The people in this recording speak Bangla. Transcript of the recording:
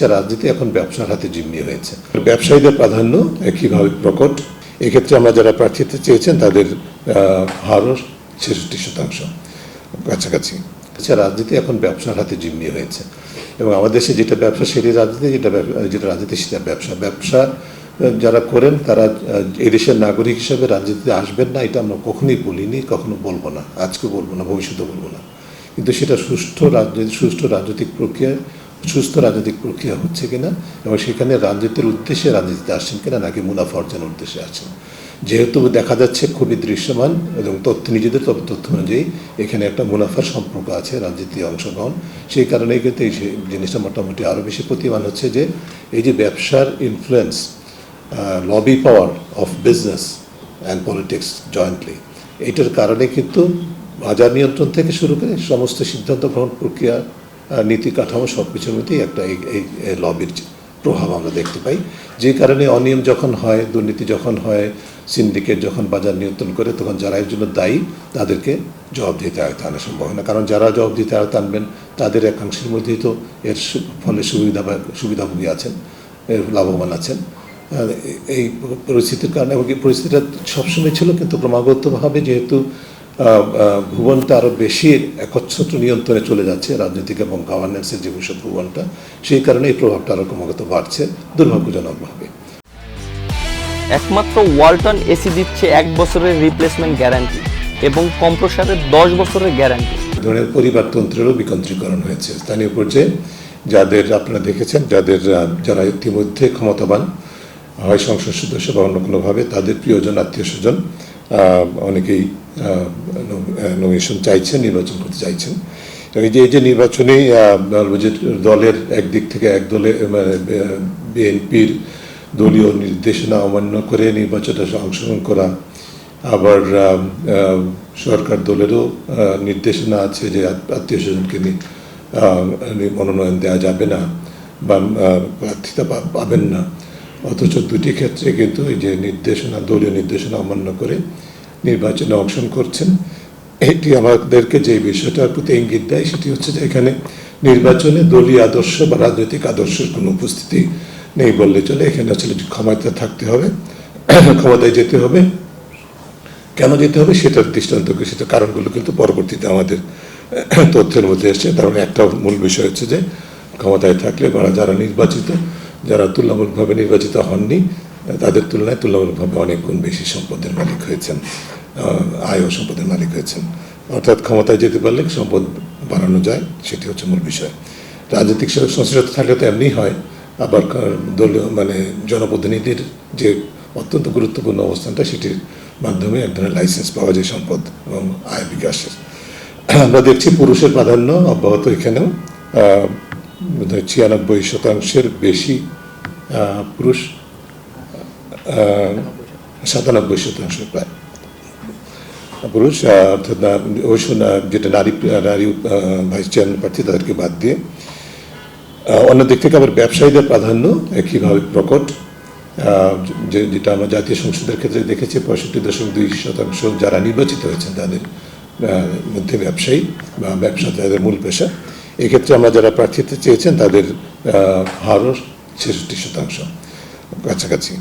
হচ্ছে রাজনীতি এখন ব্যবসার হাতে জিম্মি হয়েছে। ব্যবসায়ীদের প্রাধান্য একইভাবে প্রকট। এক্ষেত্রে আমরা যারা প্রার্থীতে চেয়েছেন তাদের হারও ছেষট্টি শতাংশ কাছাকাছি। আচ্ছা রাজনীতি এখন ব্যবসার হাতে জিম্মি হয়েছে। এবং আমাদের দেশে যেটা ব্যবসা সেটি রাজনীতি যেটা যেটা রাজনীতি সেটা ব্যবসা। ব্যবসা যারা করেন তারা আহ, এই দেশের নাগরিক হিসেবে রাজনীতিতে আসবেন না এটা আমরা কখনোই বলিনি কখনো বলব না আজকে বলব না ভবিষ্যতে বলব না। কিন্তু সেটা সুষ্ঠু রাজনীতি সুষ্ঠু রাজনৈতিক প্রক্রিয়া সুস্থ রাজনৈতিক প্রক্রিয়া হচ্ছে কিনা এবং সেখানে রাজনীতির উদ্দেশ্যে রাজনীতিতে আসছেন কিনা নাকি মুনাফা অর্জনের উদ্দেশ্যে আসছেন। যেহেতু দেখা যাচ্ছে খুবই দৃশ্যমান এবং তথ্য নিজেদের তথ্য অনুযায়ী এখানে একটা মুনাফার সম্পর্ক আছে রাজনীতি অংশগ্রহণ। সেই কারণে কিন্তু এই জিনিসটা মোটামুটি আরও বেশি প্রতিমান হচ্ছে যে এই যে ব্যবসার influence lobby power of business and politics jointly এটার কারণে কিন্তু বাজার নিয়ন্ত্রণ থেকে শুরু করে সমস্ত সিদ্ধান্ত গ্রহণ প্রক্রিয়া নীতি কাঠামো সব কিছুর মধ্যেই একটা এই লবির প্রভাব আমরা দেখতে পাই। যে কারণে অনিয়ম যখন হয়, দুর্নীতি যখন হয় সিন্ডিকেট যখন বাজার নিয়ন্ত্রণ করে, তখন যারা এর জন্য দায়ী, তাদেরকে জবাব দিতে আয়ত্তে আনা সম্ভব হয় না। কারণ যারা জবাব দিতে আয়ত্তে আনবেন, তাদের একাংশের মধ্যেই তো এর ফলে সুবিধা বা, সুবিধাভোগী আছেন লাভবান আছেন। এই পরিস্থিতির কারণে এবং পরিস্থিতিটা সবসময় ছিল, কিন্তু ক্রমাগতভাবে যেহেতু ভুবনটা আরও বেশি একচ্ছত্র নিয়ন্ত্রণে চলে যাচ্ছে রাজনৈতিক এবং গভর্নেন্সের যে ভবিষ্যৎ ভুবনটা সেই কারণে এই প্রভাবটা আরও ক্রমাগত বাড়ছে দুর্ভাগ্যজনকভাবে। একমাত্র ওয়ালটন এসি দিচ্ছে এক বছরের রিপ্লেসমেন্ট গ্যারান্টি এবং কম্প্রসারের দশ বছরের গ্যারান্টি ধরনের পরিবারতন্ত্রেরও বিকেন্দ্রীকরণ হয়েছে। স্থানীয় পর্যায়ে যাদের আপনারা দেখেছেন যাদের যারা ইতিমধ্যে ক্ষমতাবান হয় সংসদ সদস্য বা অন্য কোনোভাবে তাদের প্রিয়জন আত্মীয় স্বজন অনেকেই নমিনেশন চাইছেন, নির্বাচন করতে চাইছেন। এই যে এই যে নির্বাচনে দলের একদিক থেকে এক দলে মানে বিএনপির দলীয় নির্দেশনা অমান্য করে নির্বাচনে অংশগ্রহণ করা, আবার সরকার দলেরও নির্দেশনা আছে যে আত্মীয় স্বজনকে মনোনয়ন দেওয়া যাবে না, বা প্রার্থিতা পাবেন না। অথচ দুটি ক্ষেত্রে কিন্তু এই যে নির্দেশনা দলীয় নির্দেশনা অমান্য করে নির্বাচনে অংশগ্রহণ করছেন। এটি আমাদেরকে যে বিষয়টার প্রতি ইঙ্গিত দেয় সেটি হচ্ছে যে এখানে নির্বাচনে দলীয় আদর্শ বা রাজনৈতিক আদর্শের কোনো উপস্থিতি নেই বললে চলে। এখানে আসলে ক্ষমতায় থাকতে হবে ক্ষমতায় যেতে হবে। কেন যেতে হবে সেটার দৃষ্টান্ত কি, সেটার কারণগুলো কিন্তু পরবর্তীতে আমাদের তথ্যের মধ্যে এসছে। তার একটা মূল বিষয় হচ্ছে যে ক্ষমতায় থাকলে যারা নির্বাচিত যারা তুলনামূলকভাবে নির্বাচিত হননি, তাদের তুলনায় তুলনামূলকভাবে অনেক গুণ বেশি সম্পদের মালিক হয়েছেন আয় ও সম্পদের মালিক হয়েছেন। অর্থাৎ ক্ষমতায় যেতে পারলে সম্পদ বাড়ানো যায়, সেটি হচ্ছে মূল বিষয়। রাজনৈতিক সংশ্লিষ্টতা থাকলে তো এমনি হয়, আবার দলীয় মানে জনপ্রতিনিধির যে অত্যন্ত গুরুত্বপূর্ণ অবস্থানটা, সেটির মাধ্যমে এক ধরনের লাইসেন্স পাওয়া যায় সম্পদ এবং আয় বিকাশের। আমরা দেখছি পুরুষের প্রাধান্য অব্যাহত এখানেও ছিয়ানব্বই শতাংশের বেশি পুরুষ সাতানব্বই শতাংশ প্রায়। পুরুষ অর্থাৎ ওই যেটা নারী নারী ভাইস চেয়ারম্যান প্রার্থী তাদেরকে বাদ দিয়ে আহ, অন্য দিক থেকে আবার ব্যবসায়ীদের প্রাধান্য একইভাবে প্রকট। যেটা আমরা জাতীয় সংসদের ক্ষেত্রে দেখেছি পঁয়ষট্টি দশমিক দুই শতাংশ যারা নির্বাচিত হয়েছেন তাদের মধ্যে ব্যবসায়ী বা ব্যবসা তাদের মূল পেশা। এক্ষেত্রে আমরা যারা প্রার্থীতে চেয়েছেন তাদের হারও ছেষট্টি শতাংশ কাছাকাছি।